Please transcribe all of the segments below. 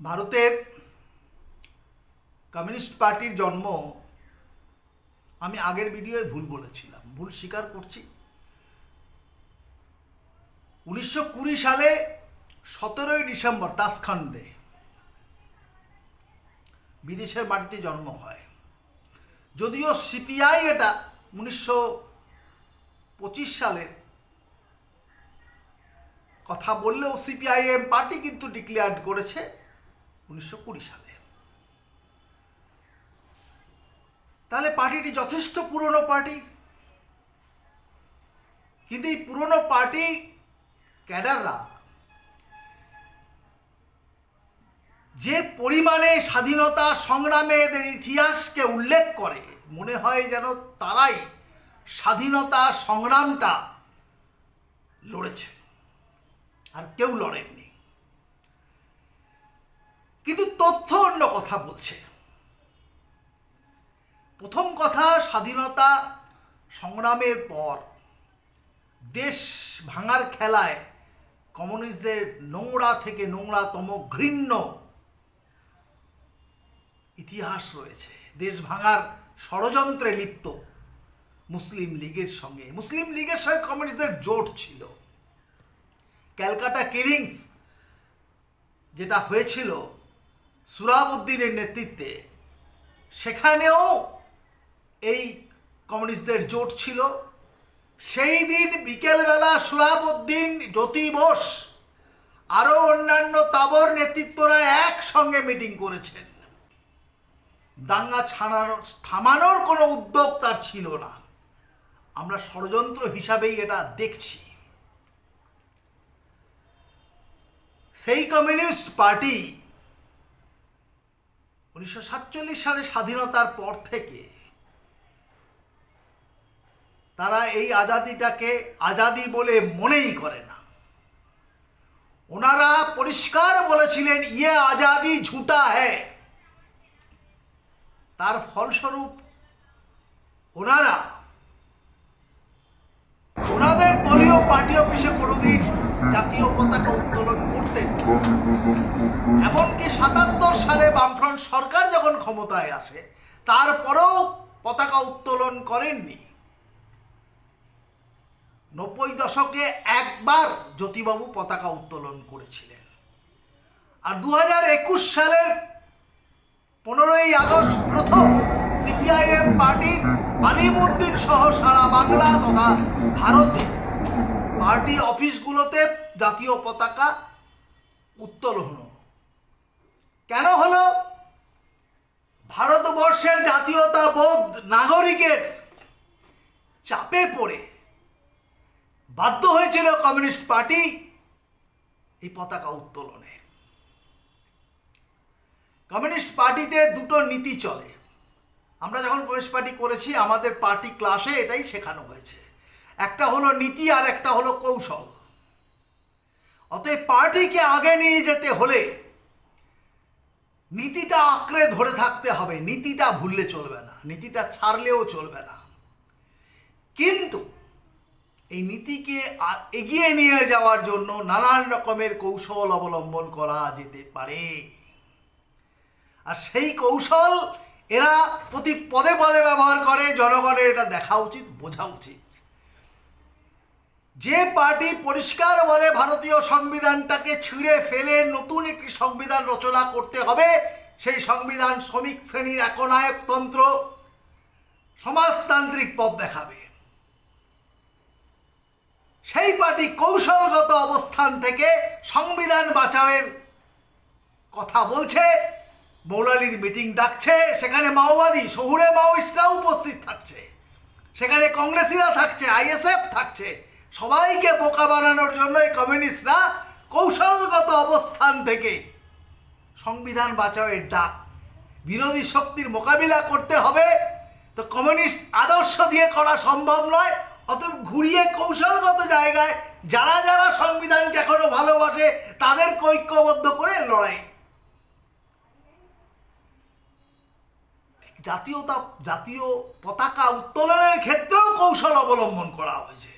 ভারতের কমিউনিস্ট পার্টির জন্ম আমি আগের ভিডিওয় ভুল বলেছিলাম, ভুল স্বীকার করছি। উনিশশো কুড়ি সালে সতেরোই ডিসেম্বর তাসখান্ডে বিদেশের মাটিতে জন্ম হয়। যদিও সিপিআই এটা উনিশশো পঁচিশ সালে কথা বললেও সিপিআইএম পার্টি কিন্তু ডিক্লেয়ার করেছে। উনিশশো কুড়ি সালে। তাহলে পার্টিটি যথেষ্ট পুরনো পার্টি। কিন্তু এই পুরনো পার্টি ক্যাডাররা যে পরিমাণে স্বাধীনতা সংগ্রামে এদের ইতিহাসকে উল্লেখ করে, মনে হয় যেন তারাই স্বাধীনতা সংগ্রামটা লড়েছে। আর কেউ লড়েননি। কিন্তু তথ্য অন্য কথা বলছে। প্রথম কথা, স্বাধীনতা সংগ্রামের পর দেশ ভাঙার খেলায় কমিউনিস্টদের নোংরা থেকে নোংরাতম ঘৃণ্য ইতিহাস রয়েছে। দেশ ভাঙার ষড়যন্ত্রে লিপ্ত মুসলিম লীগের সঙ্গে। মুসলিম লীগের সঙ্গে কমিউনিস্টদের জোট ছিল। ক্যালকাটা কিলিংস যেটা হয়েছিল সুরাবুদ্দিনের নেতৃত্বে সেখানেও এই কমিউনিস্টদের জোট ছিল। সেই দিন বিকেলবেলা সুরাবুদ্দিন, জ্যোতি বোস আরও অন্যান্য তাবর নেতৃত্বরা একসঙ্গে মিটিং করেছেন। দাঙ্গা ছাড়ানোর থামানোর কোনো উদ্যোগ তার ছিল না। আমরা ষড়যন্ত্র হিসাবেই এটা দেখছি। সেই কমিউনিস্ট পার্টি উনিশশো সাতচল্লিশ সালে স্বাধীনতার পর থেকে তারা এই আজাদিটাকে আজাদি বলে মনেই করে না ওনারা পরিষ্কার বলেছিলেন ইয়ে আজাদি ঝুটা হ্যায় তার ফলস্বরূপ ওনারা ওনাদের দলীয় পার্টি অফিসে কোনোদিন জাতীয় পতাকা উত্তোলন করতেন। এমনকি সালে বামফ্রন্ট সরকার যখন ক্ষমতায় আসে, তারপরেও পতাকা উত্তোলন করেননি। নব্বই দশকে একবার জ্যোতিবাবু পতাকা উত্তোলন করেছিলেন। আর দু একুশ সালের পনেরোই আগস্ট প্রথম সিপিআইএম পার্টির আলিমুদ্দিন সহ সারা বাংলা তথা ভারতে পার্টি অফিসগুলোতে জাতীয় পতাকা উত্তোলন হলো কেন হলো ভারতবর্ষের জাতীয়তাবোধ নাগরিকের চাপে পড়ে বাধ্য হয়েছিল কমিউনিস্ট পার্টি এই পতাকা উত্তোলনে। কমিউনিস্ট পার্টিতে দুটো নীতি চলে। আমরা যখন কমিউনিস্ট পার্টি করেছি, আমাদের পার্টি ক্লাসে এটাই শেখানো হয়েছে। একটা হলো নীতি আর একটা হলো কৌশল। অতএব পার্টিকে আগে নিয়ে যেতে হলে নীতিটা আঁকড়ে ধরে থাকতে হবে, নীতিটা ভুললে চলবে না, নীতিটা ছাড়লেও চলবে না। কিন্তু এই নীতিকে এগিয়ে নিয়ে যাওয়ার জন্য নানান রকমের কৌশল অবলম্বন করা যেতে পারে। আর সেই কৌশল এরা প্রতি পদে পদে ব্যবহার করে, জনগণের এটা দেখা উচিত, বোঝা উচিত। যে পার্টি পরিষ্কার বলে ভারতীয় সংবিধানটাকে ছিঁড়ে ফেলে নতুন একটি সংবিধান রচনা করতে হবে, সেই সংবিধান শ্রমিক শ্রেণির একনায়কতন্ত্র সমাজতান্ত্রিক পথ দেখাবে। সেই পার্টি কৌশলগত অবস্থান থেকে সংবিধান বাঁচাওয়ের কথা বলছে, মৌলালির মিটিং ডাকছে, সেখানে মাওবাদী, শহুরে মাওয়িস্টরা উপস্থিত থাকছে, সেখানে কংগ্রেসিরা থাকছে, আইএসএফ থাকছে সবাইকে বোকা বানানোর জন্য এই কমিউনিস্টরা কৌশলগত অবস্থান থেকে সংবিধান বাঁচাওয়ের ডাক, বিরোধী শক্তির মোকাবিলা করতে হবে। তো কমিউনিস্ট আদর্শ দিয়ে করা সম্ভব নয় অত ঘুরিয়ে কৌশলগত জায়গায় যারা যারা সংবিধানকে এখনও ভালোবাসে তাদের ঐক্যবদ্ধ করে লড়াই। জাতীয়তা জাতীয় পতাকা উত্তোলনের ক্ষেত্রেও কৌশল অবলম্বন করা হয়েছে।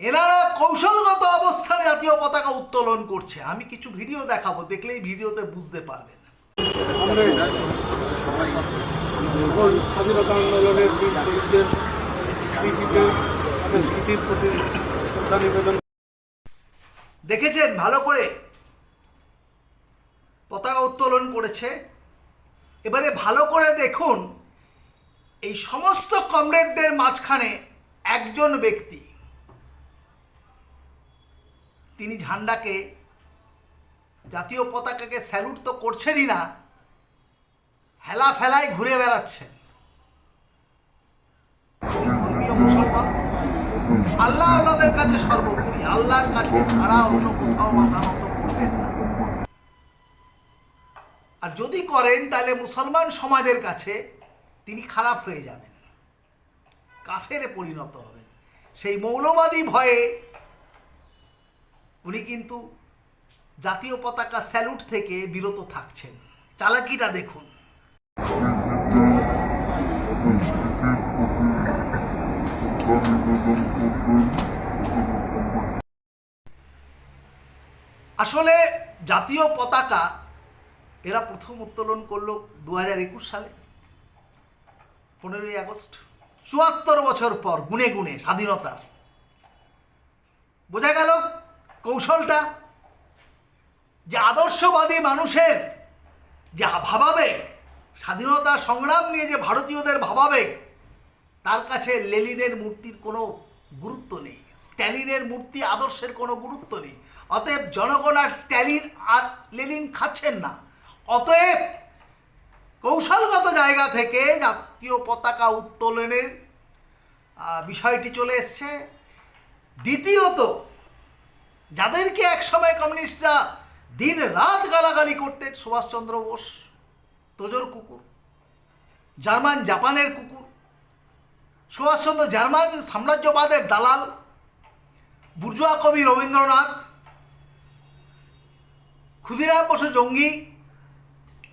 এনারা কৌশলগত অবস্থানে জাতীয় পতাকা উত্তোলন করছে। আমি কিছু ভিডিও দেখাবো দেখলেই ভিডিওতে বুঝতে পারবেন। স্বাধীনতা আন্দোলনের বীর শহীদদের স্মৃতিতে তাদের স্মৃতির প্রতি নিবেদন। দেখেছেন ভালো করে পতাকা উত্তোলন করেছে। এবারে ভালো করে দেখুন এই সমস্ত কমরেডদের মাঝখানে একজন ব্যক্তি তিনি ঝান্ডাকে জাতীয় পতাকাকে স্যালুট তো করছেনই না, হেলা ফেলায় ঘুরে বেড়াচ্ছেন। ধর্মীয় মুসলমান আল্লাহ ওনাদের কাছে সর্বোপরি, আল্লাহর কাছে ছাড়া অন্য কোথাও মাথা নত করবেন না। আর যদি করেন, তাহলে মুসলমান সমাজের কাছে তিনি খারাপ হয়ে যাবেন। কাফেরে পরিণত হবেন। সেই মৌলবাদী ভয়ে উনি কিন্তু জাতীয় পতাকা স্যালুট থেকে বিরত থাকছেন। চালাকিটা দেখুন। আসলে জাতীয় পতাকা এরা প্রথম উত্তোলন করল দু হাজার একুশ সালে, পনেরোই আগস্ট। চুয়াত্তর বছর পর গুনে গুনে স্বাধীনতার। বোঝা গেল কৌশলটা যে আদর্শবাদী মানুষের যে ভাবাবে, স্বাধীনতা সংগ্রাম নিয়ে যে ভারতীয়দের ভাবাবে, তার কাছে লেলিনের মূর্তির কোনো গুরুত্ব নেই, স্ট্যালিনের মূর্তি আদর্শের কোনো গুরুত্ব নেই। অতএব জনগণ আর স্ট্যালিন আর লেলিন খাচ্ছেন না। অতএব কৌশলগত জায়গা থেকে জাতীয় পতাকা উত্তোলনের বিষয়টি চলে এসছে। দ্বিতীয়ত যাদেরকে একসময় কমিউনিস্টরা দিন রাত গালাগালি করতেন, সুভাষচন্দ্র বোস, তোজোর কুকুর, জার্মান, জাপানের কুকুর, সুভাষচন্দ্র জার্মান সাম্রাজ্যবাদের দালাল, বুর্জুয়া কবি রবীন্দ্রনাথ, ক্ষুদিরাম বসু জঙ্গি,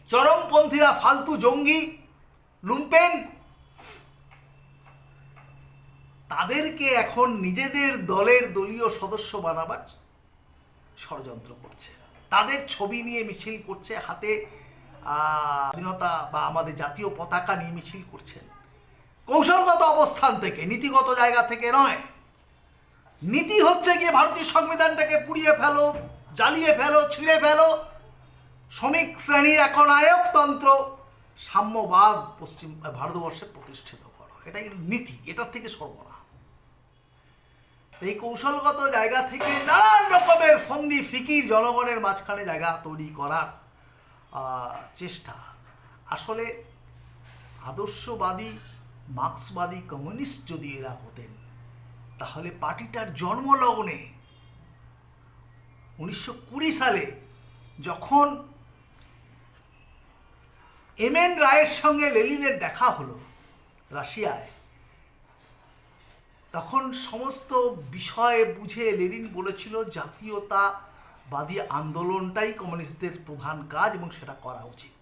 চরমপন্থীরা ফালতু জঙ্গি, লুম্পেন। তাদেরকে এখন নিজেদের দলের দলীয় সদস্য বানাবার ষড়যন্ত্র করছে। তাদের ছবি নিয়ে মিছিল করছে, হাতে স্বাধীনতা বা আমাদের জাতীয় পতাকা নিয়ে মিছিল করছেন। কৌশলগত অবস্থান থেকে, নীতিগত জায়গা থেকে নয়। নীতি হচ্ছে গিয়ে ভারতীয় সংবিধানটাকে পুড়িয়ে ফেলো, জ্বালিয়ে ফেলো, ছিঁড়ে ফেলো। শ্রমিক শ্রেণির একনায়কতন্ত্র সাম্যবাদ পশ্চিম, ভারতবর্ষে প্রতিষ্ঠিত করো। এটাই নীতি, এটার থেকে সর্বনা এই কৌশলগত জায়গা থেকে নানান রকমের ফন্দি ফিকির জনগণের মাঝখানে জায়গা তৈরি করার চেষ্টা। আসলে আদর্শবাদী, মার্ক্সবাদী কমিউনিস্ট যদি এরা হতেন, তাহলে পার্টিটার জন্মলগ্নে উনিশশো কুড়ি সালে যখন এম এন রায়ের সঙ্গে লেলিনের দেখা হলো রাশিয়ায় তখন সমস্ত বিষয়ে বুঝে লেনিন বলেছিল জাতীয়তাবাদী আন্দোলনটাই কমিউনিস্টদের প্রধান কাজ এবং সেটা করা উচিত।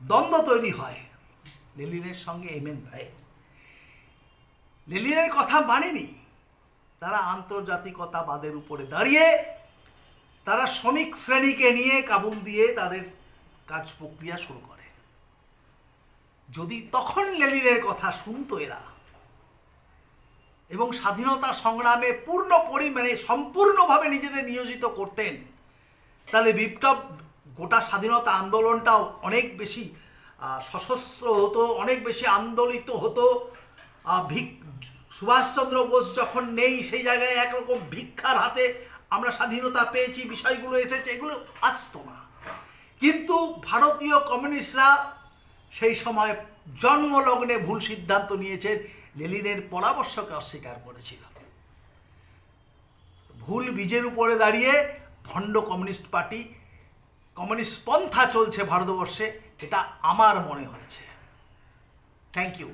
দ্বন্দ্ব তৈরি হয় লেলিনের সঙ্গে এম এন রায় লেলিনের কথা মানেনি। তারা আন্তর্জাতিকতাবাদের উপরে দাঁড়িয়ে, তারা শ্রমিক শ্রেণীকে নিয়ে কাবুল দিয়ে তাদের কাজ প্রক্রিয়া শুরু করে। যদি তখন লেলিনের কথা শুনতো এরা এবং স্বাধীনতা সংগ্রামে পূর্ণ পরিমাণে সম্পূর্ণভাবে নিজেদের নিয়োজিত করতেন। তাহলে বিপ্লব গোটা স্বাধীনতা আন্দোলনটাও অনেক বেশি সশস্ত্র হতো, অনেক বেশি আন্দোলিত হতো। ভিক, সুভাষচন্দ্র বোস যখন নেই, সেই জায়গায় একরকম ভিক্ষার হাতে আমরা স্বাধীনতা পেয়েছি, বিষয়গুলো এসেছে, এগুলো আসতো না। কিন্তু ভারতীয় কমিউনিস্টরা সেই সময় জন্মলগ্নে ভুল সিদ্ধান্ত নিয়েছেন। লেলিনের পরামর্শকে অস্বীকার করেছিল। ভুল বীজের উপরে দাঁড়িয়ে ভণ্ড কমিউনিস্ট পার্টি, কমিউনিস্ট পন্থা চলছে ভারতবর্ষে, এটা আমার মনে হয়েছে। Thank you